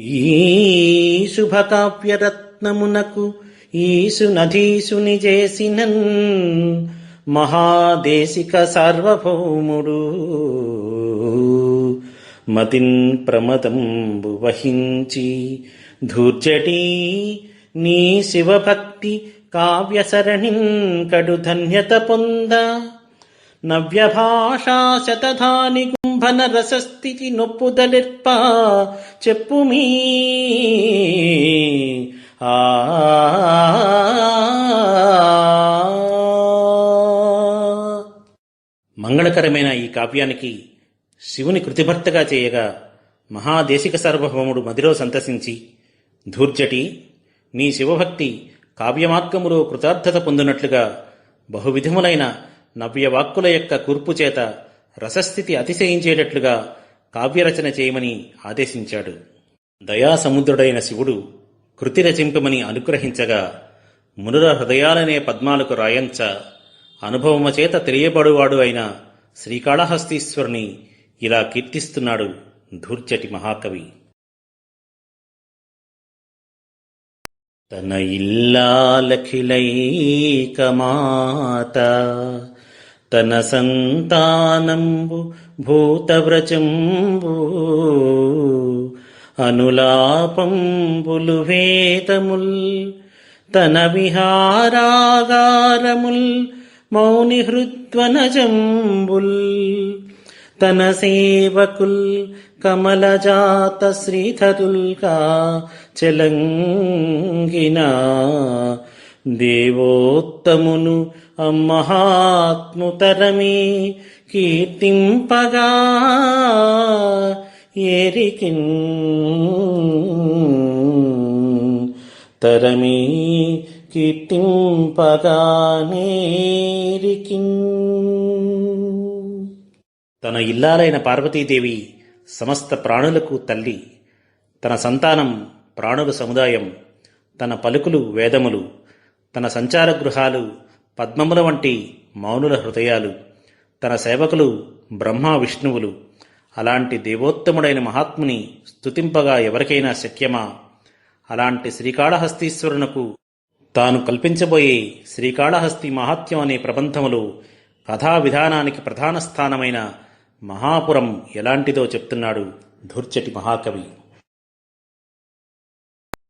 ఈ శుభకావ్యరత్నమునకు ఈసునధీసుని చేసినన్ మహాదేశిక సార్వభౌముడు. మతిన్ ప్రమదంబు వహించి ధూర్జటీ నీ శివభక్తి కావ్యసరణిం కడు ధన్యత పొంద నవ్య భాషా శతధాని కుంభన రసస్థితి నొప్పుదలిర్ప చెప్పుమీ ఆ. మంగళకరమైన ఈ కావ్యానికి శివుని కృతిభర్తగా చేయగా మహాదేశిక సార్వభౌముడు మదిలో సంతసించి ధూర్జటి నీ శివభక్తి కావ్యమార్గములో కృతార్థత పొందినట్లుగా బహువిధములైన నవ్యవాక్కుల యొక్క కూర్పు చేత రసస్థితి అతిశయించేటట్లుగా కావ్యరచన చేయమని ఆదేశించాడు. దయాసముద్రుడైన శివుడు కృతి రచింపమని అనుగ్రహించగా మునుర హృదయాలనే పద్మాలకు రాయంచ అనుభవమచేత తెలియబడువాడు అయిన శ్రీకాళహస్తీశ్వరుని ఇలా కీర్తిస్తున్నాడు ధూర్చటి మహాకవి. తన ఇల్లాలఖిలైకమాత తన సంతానంబు భూతవ్రజంబు అనులాపంబులు వేదముల్ తన విహారాగారముల్ మౌని హృద్వనజంబుల్ తన సేవకుల్ కమలజాత శ్రీధరుల్కా చెలంగిన దేవోత్తమును అమ్మహాత్ముతరమే కీర్తింపగా ఎరికిన్ తరమే కీర్తింపగా నేరికిన్. తన ఇల్లాలైన పార్వతీదేవి సమస్త ప్రాణులకు తల్లి. తన సంతానం ప్రాణుల సముదాయం. తన పలుకులు వేదములు. తన సంచార గృహాలు పద్మముల వంటి మౌనుల హృదయాలు తన సేవకులు బ్రహ్మ విష్ణువులు. అలాంటి దేవోత్తముడైన మహాత్ముని స్తుతింపగా ఎవరికైనా శక్యమా? అలాంటి శ్రీకాళహస్తీశ్వరునకు తాను కల్పించబోయే శ్రీకాళహస్తి మహాత్యం అనే ప్రబంధములు కథా విధానానికి ప్రధాన స్థానమైన మహాపురం ఎలాంటిదో చెప్తున్నాడు ధూర్చటి మహాకవి.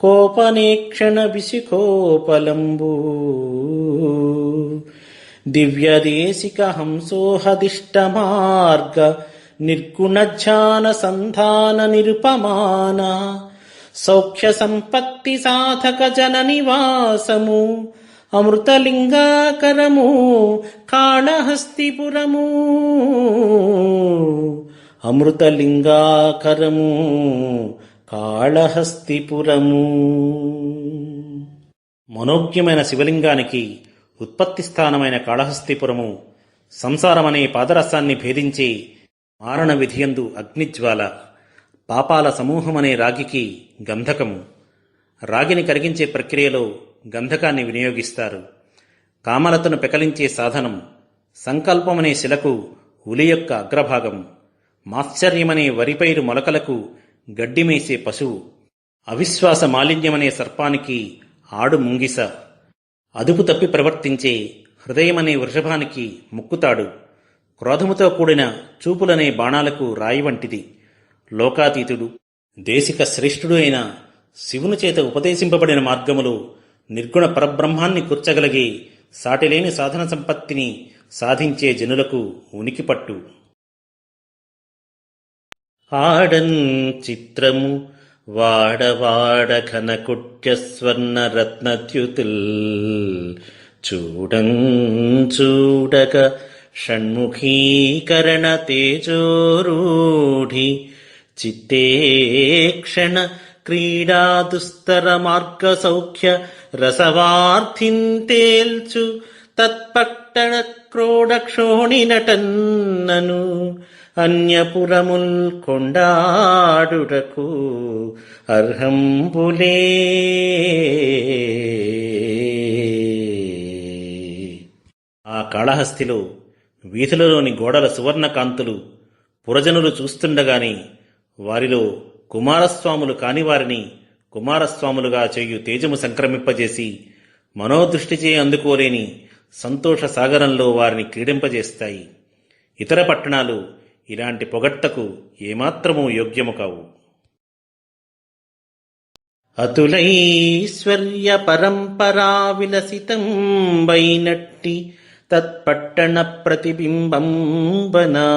కోపనేక్షణ విశిఖోపలంబు దివ్యదేశిక హంసోహదిష్ట మార్గ నిర్గుణధ్యాన సంధాన నిరుపమాన సౌఖ్య సంపత్తి సాధక జన నివాసము అమృతలింగాకరము కాళహస్తిపురము. అమృతలింగాకరము కాళహస్తిపురము. మనోజ్ఞమైన శివలింగానికి ఉత్పత్తి స్థానమైన కాళహస్తిపురము సంసారమనే పాదరసాన్ని భేదించే మారణ విధియందు అగ్నిజ్వాల పాపాల సమూహమనే రాగికి గంధకము. రాగిని కరిగించే ప్రక్రియలో గంధకాన్ని వినియోగిస్తారు. కామలతను పెకలించే సాధనం సంకల్పమనే శిలకు ఉలి యొక్క అగ్రభాగం. మాత్సర్యమనే వరిపైరు మొలకలకు గడ్డిమేసే పశువు. అవిశ్వాస మాలిన్యమనే సర్పానికి ఆడు ముంగిస. అదుపు తప్పి ప్రవర్తించే హృదయమనే వృషభానికి ముక్కుతాడు. క్రోధముతో కూడిన చూపులనే బాణాలకు రాయి వంటిది. లోకాతీతుడు దేశిక శ్రేష్ఠుడు అయిన శివుని చేత ఉపదేశింపబడిన మార్గములో నిర్గుణ పరబ్రహ్మాన్ని కూర్చగలిగే సాటిలేని సాధన సంపత్తిని సాధించే జనులకు ఉనికిపట్టు. ఆడన్ చిత్రము వాడవాడ ఘనకుట్య స్వర్ణ చూడం చూడక షణ్ముఖీకరణ తేజోరూఢి చిత్తేక్షణ క్రీడా దుస్తర మార్గ సౌఖ్య రసవార్థింతేల్చు తత్పట్టణ క్రోడక్షోణి నటన్నను అన్యపురముల్ కొండాడుటకు అర్హంబులే ఆ కాళహస్తిలో వీధులలోని గోడల సువర్ణ కాంతులు పురజనులు చూస్తుండగానే వారిలో కుమారస్వాములు కాని వారిని కుమారస్వాములుగా చేయు తేజము సంక్రమింపజేసి మనోదృష్టిచే అందుకోలేని సంతోష సాగరంలో వారిని క్రీడింపజేస్తాయి ఇతర పట్టణాలు ఇలాంటి పొగట్టకు ఏమాత్రమూ యోగ్యము కావు. అతులైశ్వర్య పరంపరా విలసితం వైనట్టి తత్పట్టణ ప్రతిబింబంబనా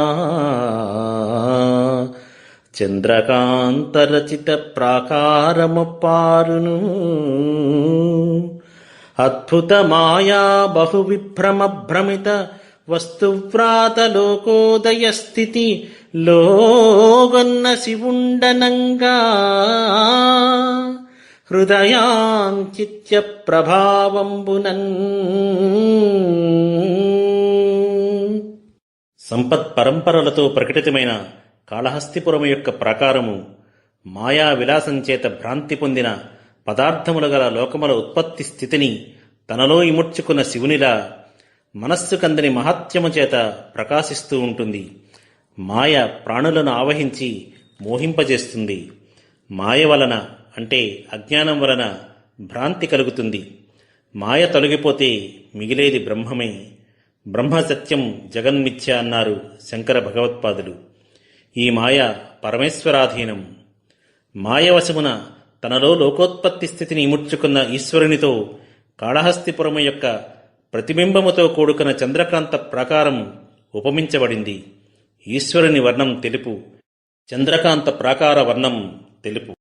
చంద్రకాంతరచిత ప్రాకారమొప్పారును అద్భుత మాయా బహు విభ్రమ భ్రమిత వస్తువ్రాత లోకోదయ స్థితి లోగొన్న శివుండనంగా హృదయాంచిత్య ప్రభావంబునన్ సంపత్ పరంపరలతో ప్రకటితమైన కాళహస్తిపురము యొక్క ప్రాకారము మాయా విలాసం చేత భ్రాంతి పొందిన పదార్థముల గల లోకముల ఉత్పత్తి స్థితిని తనలో ఇముడ్చుకున్న శివునిలా మనస్సు కందని మహత్యము చేత ప్రకాశిస్తూ ఉంటుంది. మాయ ప్రాణులను ఆవహించి మోహింపజేస్తుంది. మాయ వలన అంటే అజ్ఞానం వలన భ్రాంతి కలుగుతుంది. మాయ తొలగిపోతే మిగిలేది బ్రహ్మమే. బ్రహ్మ సత్యం జగన్మిథ్య అన్నారు శంకర భగవత్పాదులు. ఈ మాయ పరమేశ్వరాధీనం. మాయవశమున తనలో లోకోత్పత్తి స్థితిని ఇముడ్చుకున్న ఈశ్వరునితో కాళహస్తిపురము యొక్క ప్రతిబింబముతో కూడుకున్న చంద్రకాంత ప్రాకారం ఉపమించబడింది. ఈశ్వరుని వర్ణం తెలుపు చంద్రకాంత ప్రాకార వర్ణం తెలుపు.